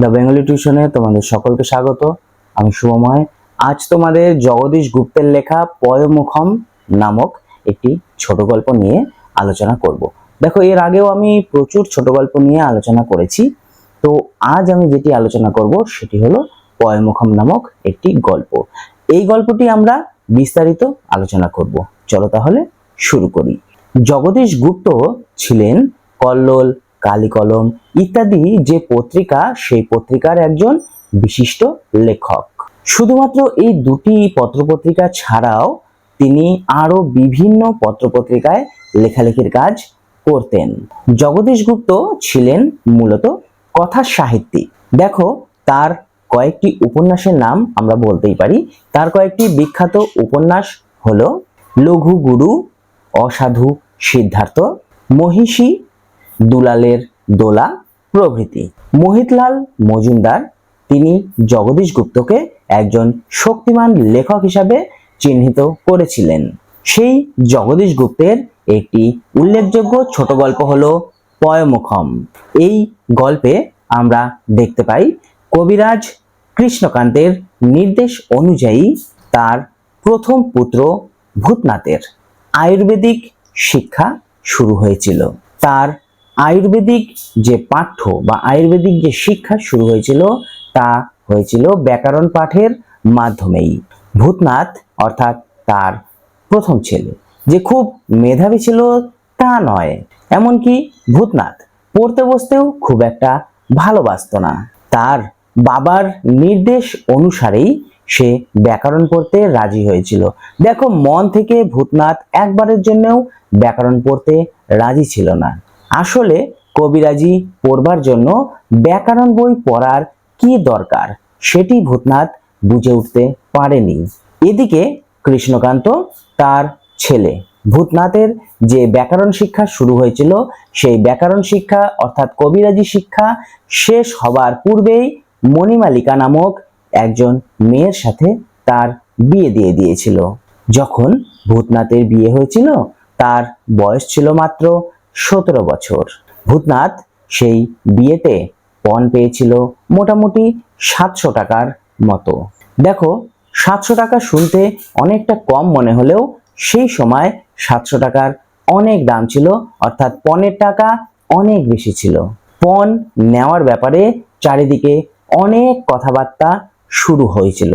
The Bengali টিউশনে তোমাদের সকলকে স্বাগত। আমি শুভময়। আজ তোমাদের জগদীশ গুপ্তের লেখা পয়মুখম নামক একটি ছোট গল্প নিয়ে আলোচনা করব। দেখো, এর আগেও আমি প্রচুর ছোট গল্প নিয়ে আলোচনা করেছি। তো আজ আমি যেটি আলোচনা করব, সেটি হলো পয়মুখম নামক একটি গল্প। এই গল্পটি আমরা বিস্তারিত আলোচনা করব। চলো তাহলে শুরু করি। জগদীশ গুপ্ত ছিলেন কল্লোল কালিকলম ইত্যাদি যে পত্রিকা, সেই পত্রিকার একজন বিশিষ্ট লেখক। শুধুমাত্র এই দুটি পত্রপত্রিকা ছাড়াও তিনি আরও বিভিন্ন পত্রপত্রিকায় লেখালেখির কাজ করতেন। জগদীশ গুপ্ত ছিলেন মূলত কথা সাহিত্যিক। দেখো, তার কয়েকটি উপন্যাসের নাম আমরা বলতেই পারি। তার কয়েকটি বিখ্যাত উপন্যাস হলো, লঘু গুরু, অসাধু সিদ্ধার্থ, মহিষী দুলালের দোলা প্রভৃতি। মোহিতলাল মজুমদার, তিনি জগদীশ গুপ্তকে একজন শক্তিমান লেখক হিসাবে চিহ্নিত করেছিলেন। সেই জগদীশ গুপ্তের একটি উল্লেখযোগ্য ছোট গল্প হলো পয়মুখম। এই গল্পে আমরা দেখতে পাই কবিরাজ কৃষ্ণকান্তের নির্দেশ অনুযায়ী তার প্রথম পুত্র ভূতনাথের আয়ুর্বেদিক শিক্ষা শুরু হয়েছিল। তার আয়ুর্বেদিক যে পাঠ্য বা আয়ুর্বেদিক যে শিক্ষা শুরু হয়েছিল, তা হয়েছিল ব্যাকরণ পাঠের মাধ্যমেই। ভূতনাথ, অর্থাৎ তার প্রথম ছেলে, যে খুব মেধাবী ছিল তা নয়। এমনকি ভূতনাথ পড়তে বসতেও খুব একটা ভালোবাসতো না। তার বাবার নির্দেশ অনুসারেই সে ব্যাকরণ পড়তে রাজি হয়েছিল। দেখো, মন থেকে ভূতনাথ একবারের জন্যও ব্যাকরণ পড়তে রাজি ছিল না। আসলে কবিরাজি পড়বার জন্য ব্যাকরণ বই পড়ার কি দরকার সেটি ভূতনাথ বুঝে উঠতে পারেনি। এদিকে কৃষ্ণকান্ত তার ছেলে, ভূতনাথের যে ব্যাকরণ শিক্ষা শুরু হয়েছিল, সেই ব্যাকরণ শিক্ষা অর্থাৎ কবিরাজি শিক্ষা শেষ হবার পূর্বেই মণিমালিকা নামক একজন মেয়ের সাথে তার বিয়ে দিয়ে দিয়েছিল। যখন ভূতনাথের বিয়ে হয়েছিল, তার বয়স ছিল মাত্র সতেরো বছর। ভূতনাথ সেই বিয়েতে পণ পেয়েছিল মোটামুটি সাতশো টাকার মতো। দেখো, সাতশো টাকা শুনতে অনেকটা কম মনে হলেও সেই সময় সাতশো টাকার অনেক দাম ছিল, অর্থাৎ পণের টাকা অনেক বেশি ছিল। পণ নেওয়ার ব্যাপারে চারিদিকে অনেক কথাবার্তা শুরু হয়েছিল।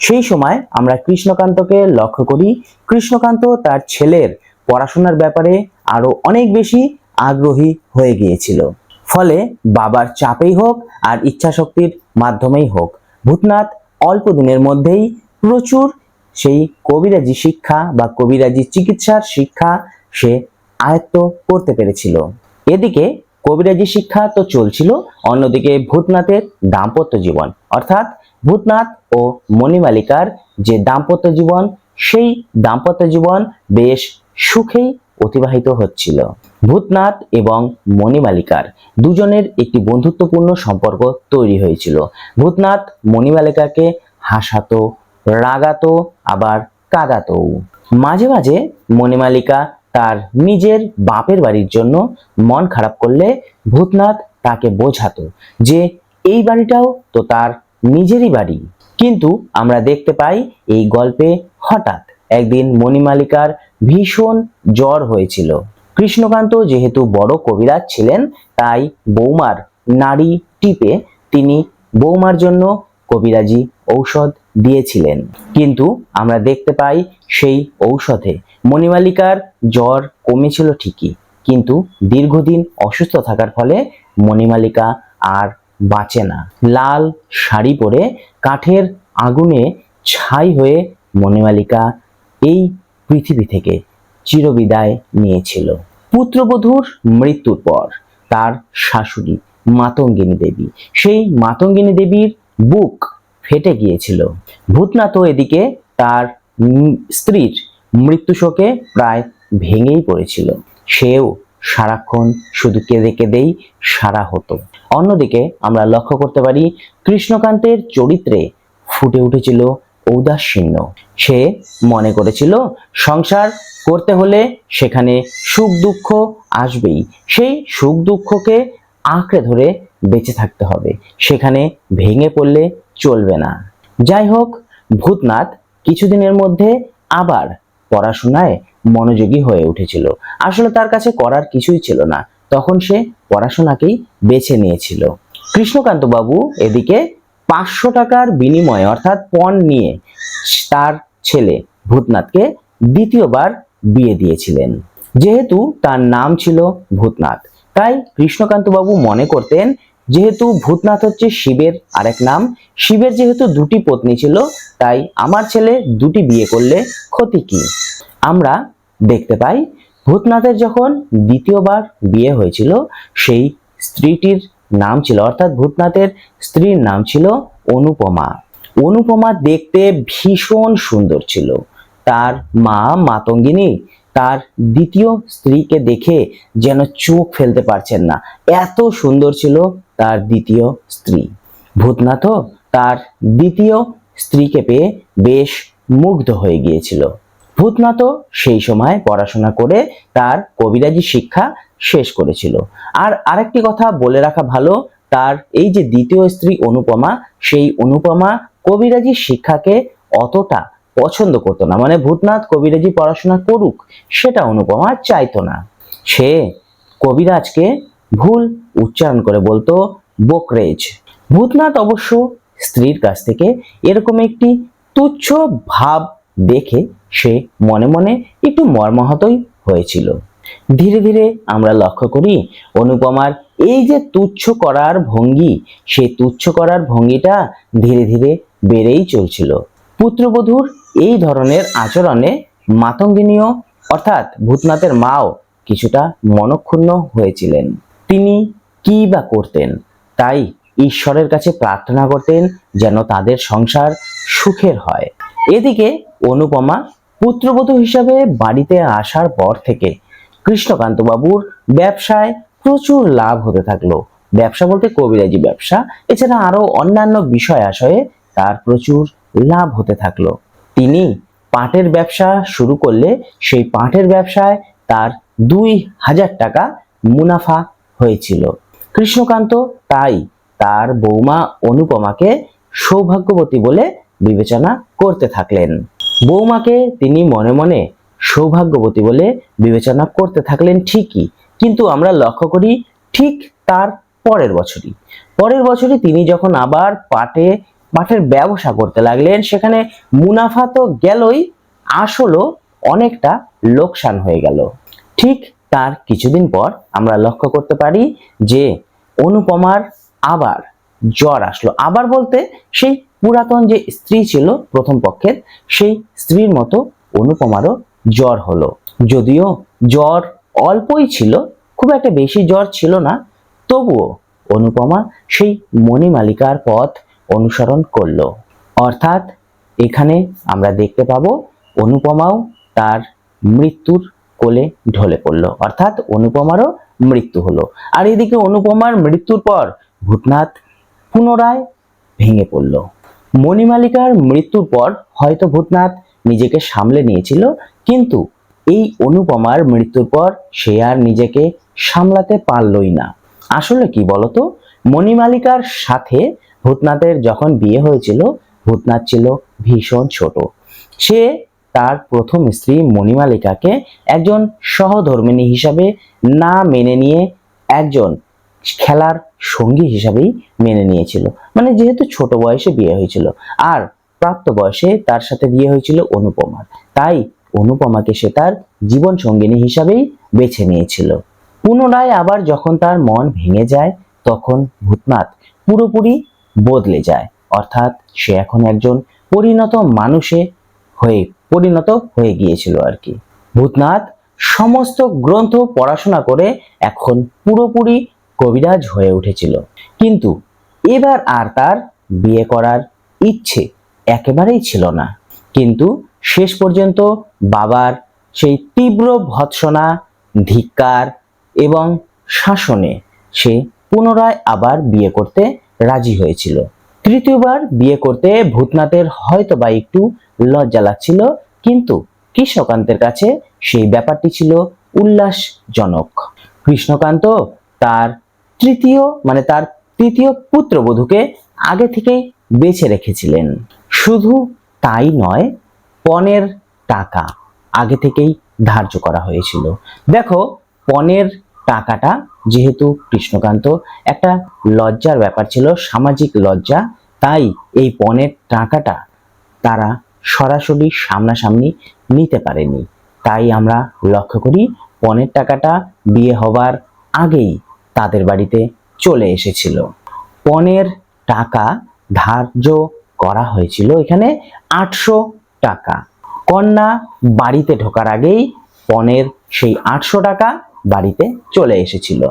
সেই সময় আমরা কৃষ্ণকান্তকে লক্ষ্য করি। কৃষ্ণকান্ত তার ছেলের পড়াশোনার ব্যাপারে আরও অনেক বেশি আগ্রহী হয়ে গিয়েছিল। ফলে বাবার চাপেই হোক আর ইচ্ছাশক্তির মাধ্যমেই হোক, ভূতনাথ অল্প দিনের মধ্যেই প্রচুর সেই কবিরাজি শিক্ষা বা কবিরাজি চিকিৎসার শিক্ষা সে আয়ত্ত করতে পেরেছিল। এদিকে কবিরাজি শিক্ষা তো চলছিল, অন্যদিকে ভূতনাথের দাম্পত্য জীবন। অর্থাৎ ভূতনাথ ও মণিমালিকার যে দাম্পত্য জীবন, সেই দাম্পত্য জীবন বেশ সুখেই অতিবাহিত হচ্ছিল। ভূতনাথ এবং মণিমালিকার দুজনের একটি বন্ধুত্বপূর্ণ সম্পর্ক তৈরি হয়েছিল। ভূতনাথ মণিমালিকাকে হাসাতো, রাগাতো, আবার কাঁদাতো মাঝে মাঝে মণিমালিকা তার নিজের বাপের বাড়ির জন্য মন খারাপ করলে ভূতনাথ তাকে বোঝাতো যে এই বাড়িটাও তো তার নিজেরই বাড়ি। কিন্তু আমরা দেখতে পাই এই গল্পে হঠাৎ একদিন মণিমালিকার ভীষণ জ্বর হয়েছিল। কৃষ্ণকান্ত যেহেতু বড় কবিরাজ ছিলেন, তাই বৌমার নাড়ি টিপে তিনি বৌমার জন্য কবিরাজি ঔষধ দিয়েছিলেন। কিন্তু আমরা দেখতে পাই সেই ঔষধে মণিমালিকার জ্বর কমেছিল ঠিকই, কিন্তু দীর্ঘদিন অসুস্থ থাকার ফলে মণিমালিকা আর বাঁচে না। লাল শাড়ি পরে কাঠের আগুনে ছাই হয়ে মণিমালিকা এই পৃথিবী থেকে চিরবিদায় নিয়েছিল। পুত্রবধূর মৃত্যুর পর তার শাশুড়ি মাতঙ্গিনী দেবী। সেই মাতঙ্গিনী দেবীর বুক ফেটে গিয়েছিল। ভূতনাথও এদিকে তার স্ত্রীর মৃত্যু শোকে প্রায় ভেঙেই পড়েছিল। সেও সারাক্ষণ শুধু কেঁদে কেঁদেই সারা হতো। অন্যদিকে আমরা লক্ষ্য করতে পারি, কৃষ্ণকান্তের চরিত্রে ফুটে উঠেছিল ঔদাসীন্য সে মনে করেছিল, সংসার করতে হলে সেখানে সুখ দুঃখ আসবেই। সেই সুখ দুঃখকে আঁকড়ে ধরে বেঁচে থাকতে হবে। সেখানে ভেঙে পড়লে চলবে না। যাই হোক, ভূতনাথ কিছুদিনের মধ্যে আবার পড়াশোনায় মনোযোগী হয়ে উঠেছিল। আসলে তার কাছে করার কিছুই ছিল না। তখন সে পড়াশোনাকেই বেছে নিয়েছিল। কৃষ্ণকান্ত বাবু এদিকে পাঁচশো টাকার বিনিময়ে, অর্থাৎ পণ নিয়ে তার ছেলে ভূতনাথকে দ্বিতীয়বার বিয়ে দিয়েছিলেন। যেহেতু তার নাম ছিল ভূতনাথ, তাই কৃষ্ণকান্ত বাবু মনে করতেন যেহেতু ভূতনাথ হচ্ছে শিবের আরেক নাম, শিবের যেহেতু দুটি পত্নী ছিল, তাই আমার ছেলে দুটি বিয়ে করলে ক্ষতি কি? আমরা দেখতে পাই, ভূতনাথের যখন দ্বিতীয়বার বিয়ে হয়েছিল, সেই স্ত্রীটির নাম ছিল, অর্থাৎ ভূতনাথের স্ত্রীর নাম ছিল অনুপমা। অনুপমা দেখতে ভীষণ সুন্দর ছিল। তার মা মাতঙ্গিনী, তার দ্বিতীয় স্ত্রীকে দেখে যেন চোখ ফেলতে পারছেন না। এত সুন্দর ছিল তার দ্বিতীয় স্ত্রী। ভূতনাথও তার দ্বিতীয় স্ত্রীকে পেয়ে বেশ মুগ্ধ হয়ে গিয়েছিল। ভূতনাথও সেই সময় পড়াশোনা করে তার কবিরাজি শিক্ষা শেষ করেছিল। আর আরেকটি কথা বলে রাখা ভালো, তার এই যে দ্বিতীয় স্ত্রী অনুপমা, সেই অনুপমা কবিরাজি শিক্ষাকে অতটা পছন্দ করতো না। মানে ভূতনাথ কবিরাজি পড়াশোনা করুক, সেটা অনুপমা চাইতো না। সে কবিরাজকে ভুল উচ্চারণ করে বলতো, বোকরেজ। ভূতনাথ অবশ্য স্ত্রীর কাছ থেকে এরকম একটি তুচ্ছ ভাব দেখে সে মনে মনে একটু মর্মাহতই হয়েছিল। ধীরে ধীরে আমরা লক্ষ্য করি অনুপমার এই যে তুচ্ছ করার ভঙ্গি, সেই তুচ্ছ করার ভঙ্গিটা ধীরে ধীরে বেড়েই চলছিল। পুত্রবধূর এই ধরনের আচরণে মাতঙ্গিনীয় অর্থাৎ ভূতনাথের মাও কিছুটা মনক্ষুণ্ণ হয়েছিলেন। তিনি কি বা করতেন? তাই ঈশ্বরের কাছে প্রার্থনা করতেন যেন তাদের সংসার সুখের হয়। এদিকে অনুপমা পুত্রবধূ হিসাবে বাড়িতে আসার পর থেকে কৃষ্ণকান্ত বাবুর ব্যবসায় প্রচুর লাভ হতে থাকল। ব্যবসা বলতে কবিরাজি ব্যবসা, এছাড়া আরও অন্যান্য বিষয় আশয়ে তার প্রচুর লাভ হতে থাকল। তিনি পাটের ব্যবসা শুরু করলে সেই পাটের ব্যবসায় তার দুই হাজার টাকা মুনাফা হয়েছিল। কৃষ্ণকান্ত তাই তার বৌমা অনুপমাকে সৌভাগ্যবতী বলে বিবেচনা করতে থাকলেন। বৌমাকে তিনি মনে মনে সৌভাগ্যবতী বলে বিবেচনা করতে থাকলেন ঠিকই। কিন্তু আমরা লক্ষ্য করি ঠিক তার পরের বছরই। পরের বছরই তিনি যখন আবার পাটে, পাটের ব্যবসা করতে লাগলেন, সেখানে মুনাফা তো গেলই, আসলও অনেকটা লোকসান হয়ে গেল। ঠিক তার কিছুদিন পর আমরা লক্ষ্য করতে পারি যে অনুপমার আবার জ্বর আসলো। আবার বলতে সেই পুরাতন যে স্ত্রী ছিল প্রথম পক্ষের, সেই স্ত্রীর মতো অনুপমারও জ্বর হলো। যদিও জ্বর অল্পই ছিল, খুব একটা বেশি জ্বর ছিল না। তবুও অনুপমা সেই মণিমালিকার পথ অনুসরণ করল। অর্থাৎ এখানে আমরা দেখতে পাবো অনুপমাও তার মৃত্যুর কোলে ঢলে পড়ল। অর্থাৎ অনুপমারও মৃত্যু হলো। আর এদিকে অনুপমার মৃত্যুর পর ভূতনাথ পুনরায় ভেঙে পড়ল। মণিমালিকার মৃত্যুর পর হয়তো ভূতনাথ নিজেকে সামলে নিয়েছিল, কিন্তু এই অনুপমার মৃত্যুর পর সে আর নিজেকে সামলাতে পারলই না। আসলে কি বলতো? মণিমালিকার সাথে ভূতনাথের যখন বিয়ে হয়েছিল, ভূতনাথ ছিল ভীষণ ছোট। সে তার প্রথম স্ত্রী মণিমালিকাকে একজন সহধর্মিণী হিসাবে না মেনে নিয়ে একজন খেলার সঙ্গী হিসাবেই মেনে নিয়েছিল। মানে যেহেতু ছোট বয়সে বিয়ে হয়েছিল। আর প্রাপ্ত বয়সে তার সাথে বিয়ে হয়েছিল অনুপমার তাই অনুপমাকে সে তার জীবন সঙ্গিনী হিসাবেই বেছে নিয়েছিল। পুনরায় আবার যখন তার মন ভেঙে যায়, তখন ভূতনাথ পুরোপুরি বদলে যায়। অর্থাৎ সে এখন একজন পরিণত মানুষে হয়ে, পরিণত হয়ে গিয়েছিল আর কি। ভূতনাথ সমস্ত গ্রন্থ পড়াশোনা করে এখন পুরোপুরি কবিরাজ হয়ে উঠেছিল। কিন্তু এবার আর তার বিয়ে করার ইচ্ছে একেবারেই ছিল না। কিন্তু শেষ পর্যন্ত বাবার সেই তীব্র ভৎসনা, ধিক্কার এবং শাসনে সে পুনরায় আবার বিয়ে করতে রাজি হয়েছিল। তৃতীয়বার বিয়ে করতে ভূতনাথের হয়তো বা একটু লজ্জা লাগছিল, কিন্তু কৃষ্ণকান্তের কাছে সেই ব্যাপারটি ছিল উল্লাসজনক। কৃষ্ণকান্ত তার তৃতীয় মানে তার তৃতীয় পুত্রবধূকে আগে থেকেই বেছে রেখেছিলেন। শুধু তাই নয় পণের টাকা আগে থেকেই ধার্য করা হয়েছিল। দেখো পণের টাকাটা যেহেতু কৃষ্ণকান্ত একটা লজ্জার ব্যাপার ছিল, সামাজিক লজ্জা, তাই এই পণের টাকাটা তারা সরাসরি সামনাসামনি নিতে পারেনি। তাই আমরা লক্ষ্য করি পণের টাকাটা বিয়ে হবার আগেই তাদের বাড়িতে চলে এসেছিল। পণের টাকা ধার্য করা হয়েছিল। এখানে আটশো টাকা। কন্যা বাড়িতে ঢোকার আগেই পণের সেই আটশো টাকা বাড়িতে চলে এসেছিল।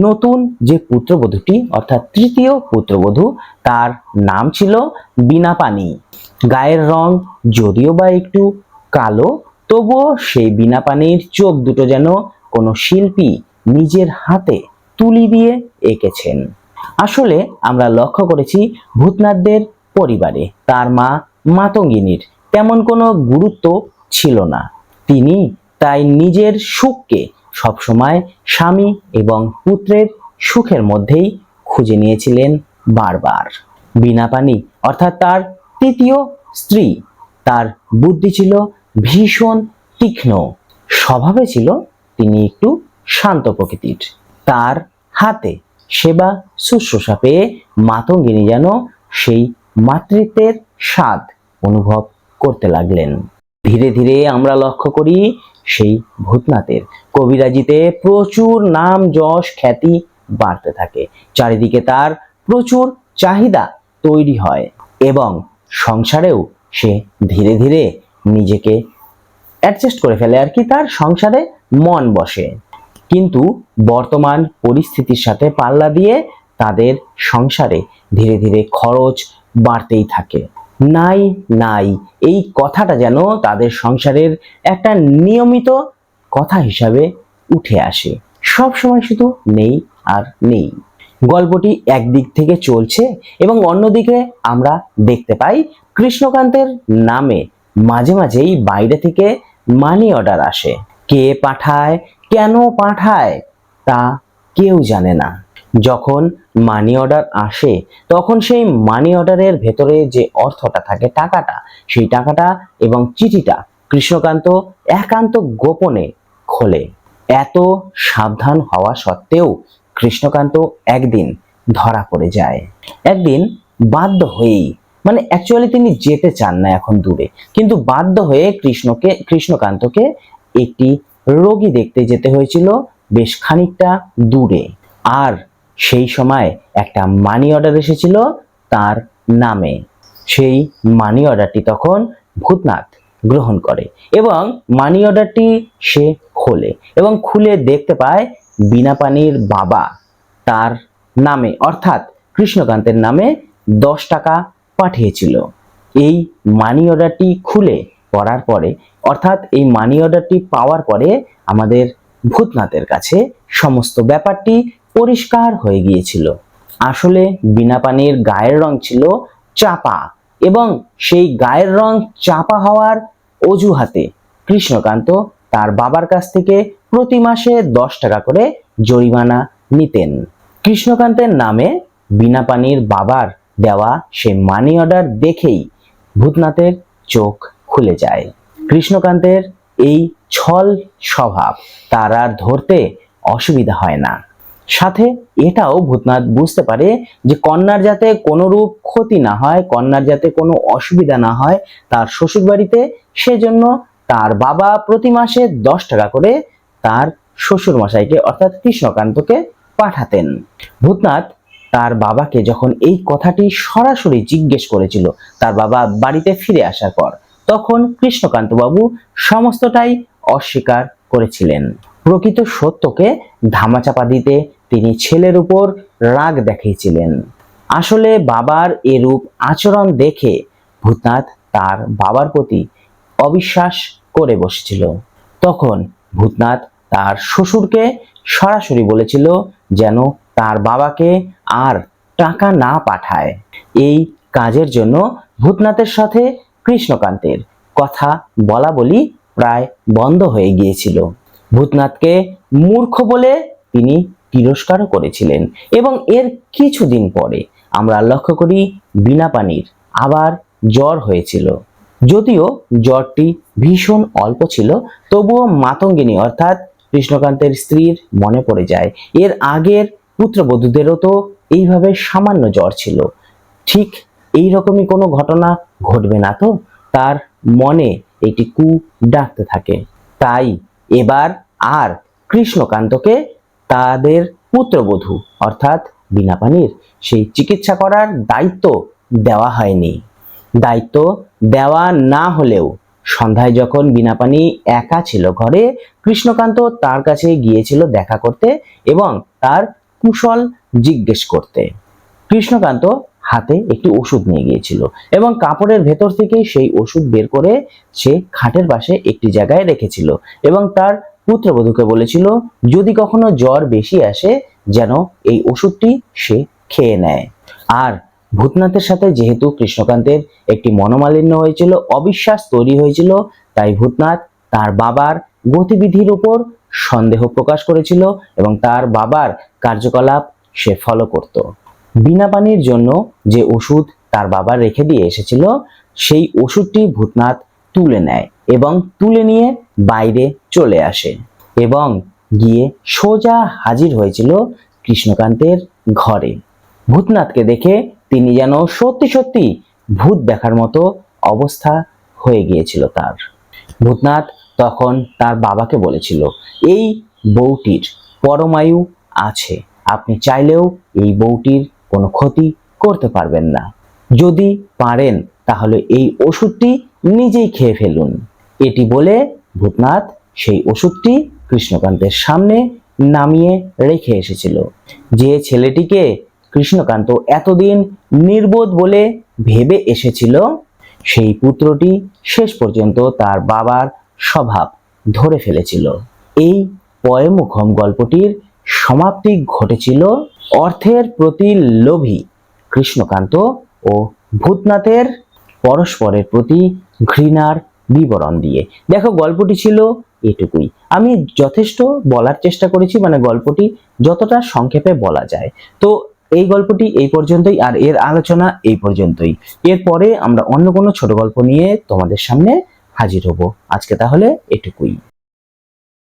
নতুন যে পুত্রবধূটি, অর্থাৎ তৃতীয় পুত্রবধূ, তার নাম ছিল বিনাপানি। গায়ের রং যদিও বা একটু কালো, তবুও সেই বিনাপানির চোখ দুটো যেন কোনো শিল্পী নিজের হাতে তুলি দিয়ে এঁকেছেন। আসলে আমরা লক্ষ্য করেছি ভূতনাথদের পরিবারে। তার মা মাতঙ্গিনীর তেমন কোনো গুরুত্ব ছিল না। তিনি তাই নিজের সুখকে সবসময় স্বামী এবং পুত্রের সুখের মধ্যেই খুঁজে নিয়েছিলেন বারবার। বিনা পানি, অর্থাৎ তার তৃতীয় স্ত্রী, তার বুদ্ধি ছিল ভীষণ তীক্ষ্ণ। স্বভাবে ছিল তিনি একটু শান্ত প্রকৃতির। তার হাতে সেবা শুশ্রূষা পেয়ে মাতঙ্গিনী যেন সেই মাতৃত্বের স্বাদ অনুভব করতে লাগলেন। ধীরে ধীরে আমরা লক্ষ্য করি সেই ভূতনাথের কবিরাজিতে প্রচুর নাম যশ খ্যাতি বাড়তে থাকে। চারিদিকে তার প্রচুর চাহিদা তৈরি হয় এবং সংসারেও সে ধীরে ধীরে নিজেকে অ্যাডজাস্ট করে ফেলে আর কি, তার সংসারে মন বসে। কিন্তু বর্তমান পরিস্থিতির সাথে পাল্লা দিয়ে তাদের সংসারে ধীরে ধীরে খরচ বাড়তেই থাকে। নাই নাই, এই কথাটা যেন তাদের সংসারের একটা নিয়মিত কথা হিসাবে উঠে আসে। সব সময় শুধু নেই আর নেই। গল্পটি একদিক থেকে চলছে এবং অন্যদিকে আমরা দেখতে পাই কৃষ্ণকান্তের নামে মাঝে মাঝেই বাইরে থেকে মানি অর্ডার আসে। কে পাঠায় কেন পাঠায় তা কেউ জানে না। যখন মানি অর্ডার আসে, তখন সেই মানি অর্ডারের ভেতরে যে অর্থটা থাকে টাকাটা, সেই টাকাটা এবং চিঠিটা কৃষ্ণকান্ত একান্ত গোপনে খোলে। এত সাবধান হওয়া সত্ত্বেও কৃষ্ণকান্ত একদিন ধরা পড়ে যায়। একদিন বাধ্য হয়েই মানে অ্যাকচুয়ালি তিনি যেতে চান না এখন দূরে, কিন্তু বাধ্য হয়ে কৃষ্ণকে, কৃষ্ণকান্তকে একটি রোগী দেখতে যেতে হয়েছিল বেশ খানিকটা দূরে। আর সেই সময় একটা মানি অর্ডার এসেছিল তার নামে। সেই মানি অর্ডারটি তখন ভূতনাথ গ্রহণ করে এবং মানি অর্ডারটি সে খোলে এবং খুলে দেখতে পায় বিনা পানির বাবা তার নামে, অর্থাৎ কৃষ্ণকান্তের নামে দশ টাকা পাঠিয়েছিল। এই মানি অর্ডারটি খুলে পড়ার পরে, অর্থাৎ এই মানি অর্ডারটি পাওয়ার পরে আমাদের ভূতনাথের কাছে সমস্ত ব্যাপারটি পরিষ্কার হয়ে গিয়েছিল। আসলে বিনা পানির গায়ের রং ছিল চাপা এবং সেই গায়ের রং চাপা হওয়ার অজুহাতে কৃষ্ণকান্ত তার বাবার কাছ থেকে প্রতি মাসে দশ টাকা করে জরিমানা নিতেন। কৃষ্ণকান্তের নামে বিনা পানির বাবার দেওয়া সে মানি অর্ডার দেখেই ভূতনাথের চোখ খুলে যায়। কৃষ্ণকান্তের এই ছল স্বভাব তার আর ধরতে অসুবিধা হয় না। সাথে এটাও ভূতনাথ বুঝতে পারে যে কন্যার যাতে কোনো রূপ ক্ষতি না হয়, কন্যার যাতে কোনো অসুবিধা না হয়, তার শ্বশুর বাড়িতে সেজন্য তার বাবা প্রতি মাসে দশ টাকা করে তার শ্বশুর মশাইকে অর্থাৎ কৃষ্ণকান্তকে পাঠাতেন। ভূতনাথ তার বাবাকে যখন এই কথাটি সরাসরি জিজ্ঞেস করেছিল, তার বাবা বাড়িতে ফিরে আসার পর তখন কৃষ্ণকান্ত বাবু সমস্তটাই অস্বীকার করেছিলেন। প্রকৃত সত্যকে ধামাচাপা দিতে তিনি ছেলের উপর রাগ দেখিয়েছিলেন। আসলে বাবার এরূপ আচরণ দেখে ভূতনাথ তার বাবার প্রতি অবিশ্বাস করে বসেছিল। তখন ভূতনাথ তার শ্বশুরকে সরাসরি বলেছিল যেন তার বাবাকে আর টাকা না পাঠায়। এই কাজের জন্য ভূতনাথের সাথে কৃষ্ণকান্তের কথা বলা বলি প্রায় বন্ধ হয়ে গিয়েছিল। ভূতনাথকে মূর্খ বলে তিনি তিরস্কারও করেছিলেন এবং এর কিছুদিন পরে আমরা লক্ষ্য করি বিনা পানির আবার জ্বর হয়েছিল। যদিও জ্বরটি ভীষণ অল্প ছিল, তবুও মাতঙ্গিনী অর্থাৎ কৃষ্ণকান্তের স্ত্রীর মনে পড়ে যায়, এর আগের পুত্রবধূদেরও তো এইভাবে সামান্য জ্বর ছিল। ঠিক এই রকমই কোনো ঘটনা ঘটবে না। তো তার মনে একটি কু ডাকতে থাকে। তাই এবার আর কৃষ্ণকান্তকে তাদের পুত্রবধূ, অর্থাৎ বিনাপানির সেই চিকিৎসা করার দায়িত্ব দেওয়া হয়নি। দায়িত্ব দেওয়া না হলেও সন্ধ্যায় যখন বিনাপানি একা ছিল ঘরে, কৃষ্ণকান্ত তার কাছে গিয়েছিল দেখা করতে এবং তার কুশল জিজ্ঞেস করতে। কৃষ্ণকান্ত হাতে একটি ওষুধ নিয়ে গিয়েছিল এবং কাপড়ের ভেতর থেকে সেই ওষুধ বের করে সে খাটের পাশে একটি জায়গায় রেখেছিল এবং তার পুত্রবধূকে বলেছিল, যদি কখনো জ্বর বেশি আসে, যেন এই ওষুধটি সে খেয়ে নেয়। আর ভূতনাথের সাথে যেহেতু কৃষ্ণকান্তের একটি মনোমালিন্য হয়েছিল, অবিশ্বাস তৈরি হয়েছিল, তাই ভূতনাথ তার বাবার গতিবিধির উপর সন্দেহ প্রকাশ করেছিল এবং তার বাবার কার্যকলাপ সে ফলো করত। বিনা পানির জন্য যে ওষুধ তার বাবা রেখে দিয়ে এসেছিল, সেই ওষুধটি ভূতনাথ তুলে নেয় এবং তুলে নিয়ে বাইরে চলে আসে এবং গিয়ে সোজা হাজির হয়েছিল কৃষ্ণকান্তের ঘরে। ভূতনাথকে দেখে তিনি যেন সত্যি সত্যি ভূত দেখার মতো অবস্থা হয়ে গিয়েছিল তার। ভূতনাথ তখন তার বাবাকে বলেছিল, এই বউটির পরমায়ু আছে, আপনি চাইলেও এই বউটির কোনো ক্ষতি করতে পারবেন না। যদি পারেন, তাহলে এই ওষুধটি নিজেই খেয়ে ফেলুন। এটি বলে ভূতনাথ সেই ওষুধটি কৃষ্ণকান্তের সামনে নামিয়ে রেখে এসেছিল। যে ছেলেটিকে কৃষ্ণকান্ত এতদিন নির্বোধ বলে ভেবে এসেছিল, সেই পুত্রটি শেষ পর্যন্ত তার বাবার স্বভাব ধরে ফেলেছিল। এই পয়মুখম গল্পটির সমাপ্তি ঘটেছিল অর্থের প্রতি লোভী কৃষ্ণকান্ত ও ভূতনাথের পরস্পরের প্রতি ঘৃণার বিবরণ দিয়ে। দেখো, গল্পটি ছিল এটুকুই। আমি যথেষ্ট বলার চেষ্টা করেছি মানে গল্পটি যতটা সংক্ষেপে বলা যায়। তো এই গল্পটি এই পর্যন্তই, আর এর আলোচনা এই পর্যন্তই। এরপরে আমরা অন্য কোনো ছোট গল্প নিয়ে তোমাদের সামনে হাজির হব। আজকে তাহলে এটুকুই।